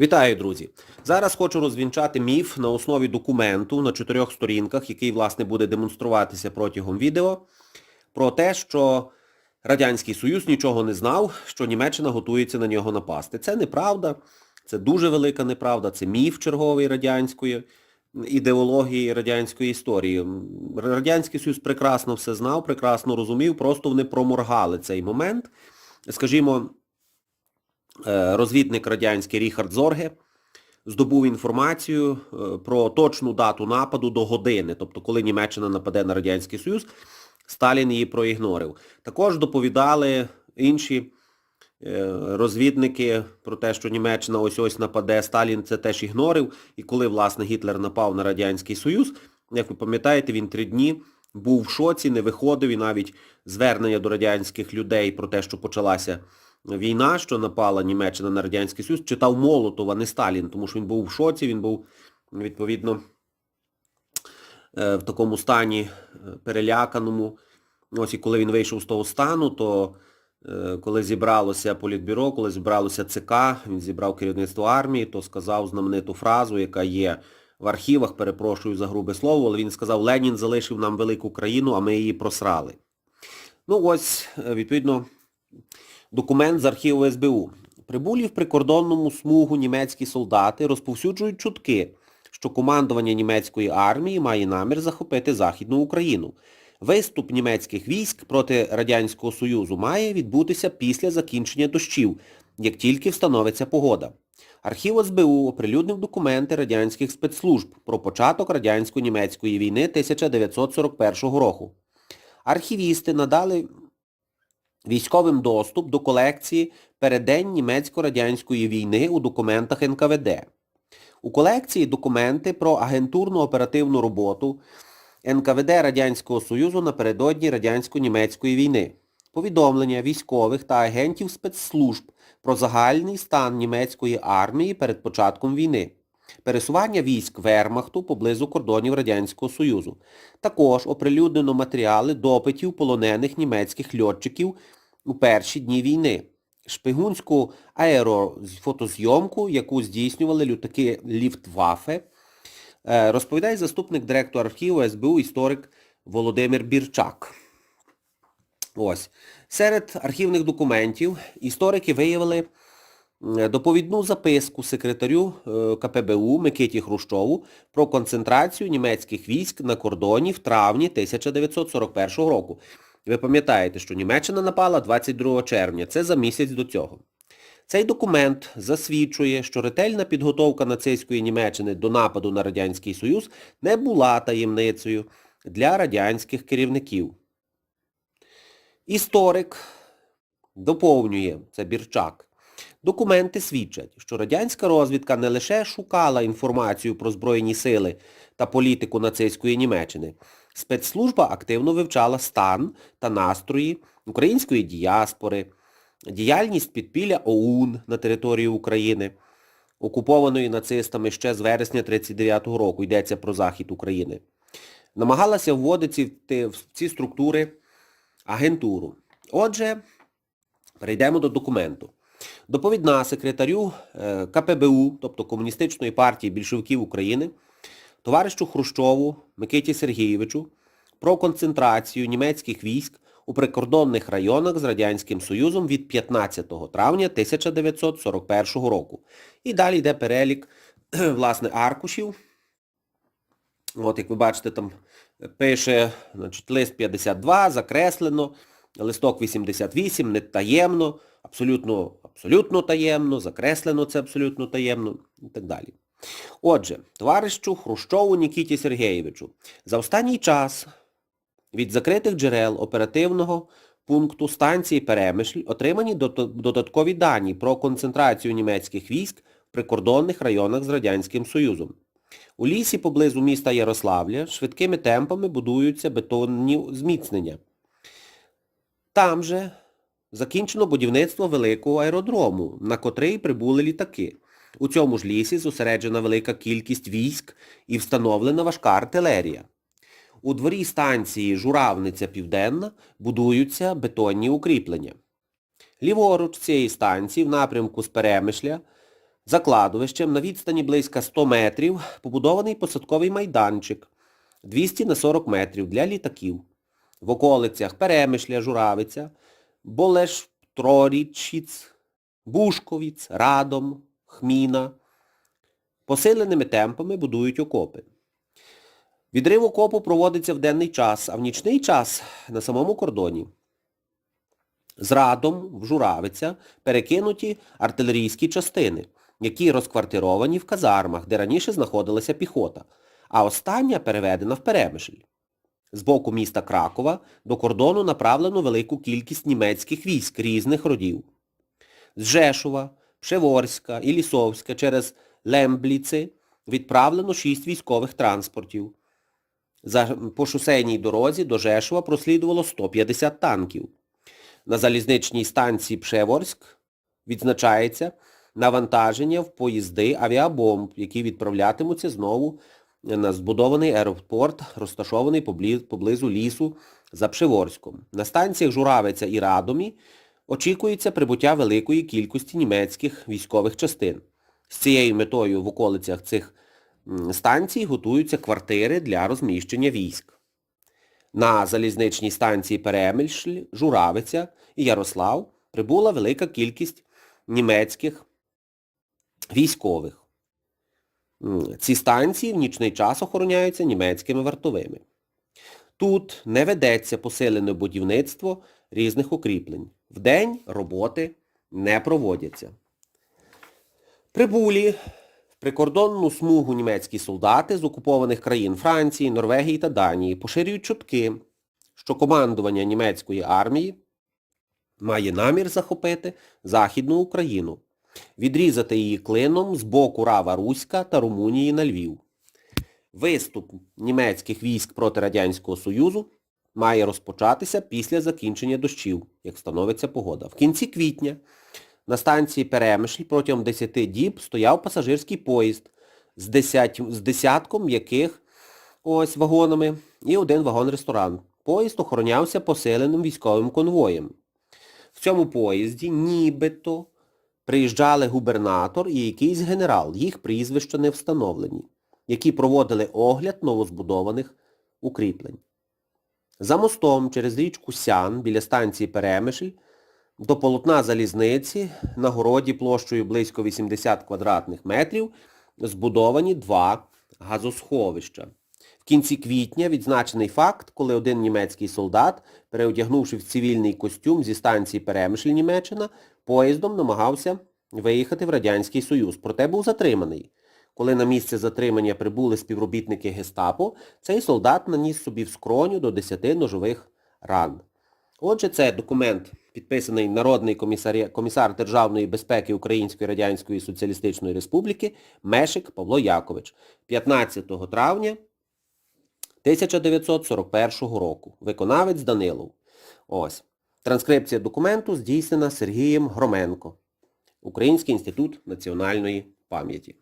Вітаю, друзі! Зараз хочу розвінчати міф на основі документу на чотирьох сторінках, який, власне, буде демонструватися протягом відео, про те, що Радянський Союз нічого не знав, що Німеччина готується на нього напасти. Це неправда, це дуже велика неправда, це міф черговий радянської ідеології радянської історії. Радянський Союз прекрасно все знав, прекрасно розумів, просто вони проморгали цей момент. Скажімо, розвідник радянський Ріхард Зорге здобув інформацію е, про точну дату нападу до години, тобто коли Німеччина нападе на Радянський Союз, Сталін її проігнорив. Також доповідали інші е, розвідники про те, що Німеччина ось-ось нападе, Сталін це теж ігнорив, і коли, власне, Гітлер напав на Радянський Союз, як ви пам'ятаєте, він три дні був в шоці, не виходив, і навіть звернення до радянських людей про те, що почалася війна, що напала Німеччина на Радянський Союз, читав Молотова, не Сталін, тому що він був в шоці, він був, відповідно, е, в такому стані е, переляканому. Ось і коли він вийшов з того стану, то е, коли зібралося Політбюро, коли зібралося ЦК, він зібрав керівництво армії, то сказав знамениту фразу, яка є в архівах, перепрошую за грубе слово, але він сказав, Ленін залишив нам велику країну, а ми її просрали. Ну ось, відповідно, документ з архіву СБУ. Прибулі в прикордонному смугу німецькі солдати розповсюджують чутки, що командування німецької армії має намір захопити Західну Україну. Виступ німецьких військ проти Радянського Союзу має відбутися після закінчення дощів, як тільки встановиться погода. Архів СБУ оприлюднив документи радянських спецслужб про початок радянсько-німецької війни 1941 року. Архівісти надали військовим доступ до колекції передень німецько-радянської війни у документах НКВД. У колекції документи про агентурну оперативну роботу НКВД Радянського Союзу напередодні радянсько-німецької війни, повідомлення військових та агентів спецслужб про загальний стан німецької армії перед початком війни, пересування військ Вермахту поблизу кордонів Радянського Союзу. Також оприлюднено матеріали допитів полонених німецьких льотчиків у перші дні війни, шпигунську аерофотозйомку, яку здійснювали літаки Ліфтваффе, Е, розповідає заступник директора архіву СБУ історик Володимир Бірчак. Ось. Серед архівних документів історики виявили доповідну записку секретарю е, КПБУ Микиті Хрущову про концентрацію німецьких військ на кордоні в травні 1941 року. Ви пам'ятаєте, що Німеччина напала 22 червня, це за місяць до цього. Цей документ засвідчує, що ретельна підготовка нацистської Німеччини до нападу на Радянський Союз не була таємницею для радянських керівників. Історик доповнює, це Бірчак, документи свідчать, що радянська розвідка не лише шукала інформацію про Збройні сили та політику нацистської Німеччини, спецслужба активно вивчала стан та настрої української діаспори, діяльність підпілля ОУН на території України, окупованої нацистами ще з вересня 1939 року, йдеться про захід України, намагалася вводити в ці структури агентуру. Отже, перейдемо до документу. Доповідна секретарю е, КПБУ, тобто Комуністичної партії більшовиків України, товаришу Хрущову Микиті Сергійовичу про концентрацію німецьких військ у прикордонних районах з Радянським Союзом від 15 травня 1941 року. І далі йде перелік, власне, аркушів. От, як ви бачите, там пише значить, лист 52, закреслено, листок 88, не таємно, абсолютно, абсолютно таємно, закреслено це абсолютно таємно і так далі. Отже, товаришу Хрущову Нікіті Сергійовичу, за останній час від закритих джерел оперативного пункту станції Перемишль отримані додаткові дані про концентрацію німецьких військ в прикордонних районах з Радянським Союзом. У лісі поблизу міста Ярославля швидкими темпами будуються бетонні зміцнення. Там же закінчено будівництво великого аеродрому, на котрий прибули літаки. У цьому ж лісі зосереджена велика кількість військ і встановлена важка артилерія. У дворі станції Журавниця Південна будуються бетонні укріплення. Ліворуч цієї станції в напрямку з Перемишля За кладовищем на відстані близько 100 метрів побудований посадковий майданчик 200 на 40 метрів для літаків. В околицях Перемишля, Журавиця, Болеш, Трорічіць, Бушковіць, Радом, Хміна. Посиленими темпами будують окопи. Відрив окопу проводиться в денний час, а в нічний час на самому кордоні. З Радом в Журавиця перекинуті артилерійські частини, які розквартировані в казармах, де раніше знаходилася піхота, а остання переведена в Перемишль. З боку міста Кракова до кордону направлено велику кількість німецьких військ різних родів. З Жешува, Пшеворська і Лісовська через Лембліци відправлено шість військових транспортів. По шосейній дорозі до Жешува прослідувало 150 танків. На залізничній станції Пшеворськ відзначається навантаження в поїзди авіабомб, які відправлятимуться знову на збудований аеропорт, розташований поблизу лісу за Пшеворськом. На станціях Журавиця і Радомі очікується прибуття великої кількості німецьких військових частин. З цією метою в околицях цих станцій готуються квартири для розміщення військ. На залізничній станції Перемишль, Журавиця і Ярослав прибула велика кількість німецьких військових. Ці станції в нічний час охороняються німецькими вартовими. Тут не ведеться посилене будівництво різних укріплень. Вдень роботи не проводяться. Прибулі в прикордонну смугу німецькі солдати з окупованих країн Франції, Норвегії та Данії поширюють чутки, що командування німецької армії має намір захопити Західну Україну, відрізати її клином з боку Рава Руська та Румунії на Львів. Виступ німецьких військ проти Радянського Союзу має розпочатися після закінчення дощів, як становиться погода. В кінці квітня на станції Перемишль протягом 10 діб стояв пасажирський поїзд з, 10, з десятком м'яких ось вагонами і один вагон-ресторан. Поїзд охоронявся посиленим військовим конвоєм. В цьому поїзді нібито приїжджали губернатор і якийсь генерал, їх прізвища не встановлені, які проводили огляд новозбудованих укріплень. За мостом через річку Сян біля станції Перемишль до полотна залізниці на городі площею близько 80 квадратних метрів збудовані два газосховища. В кінці квітня відзначений факт, коли один німецький солдат, переодягнувши в цивільний костюм зі станції Перемишль Німеччина, поїздом намагався виїхати в Радянський Союз, проте був затриманий. Коли на місце затримання прибули співробітники гестапо, цей солдат наніс собі в скроню до 10 ножових ран. Отже, це документ, підписаний Народний комісар, комісар Державної безпеки Української Радянської Соціалістичної Республіки Мешик Павло Якович 15 травня 1941 року. Виконавець Данилов. Ось. Транскрипція документу здійснена Сергієм Громенко. Український інститут національної пам'яті.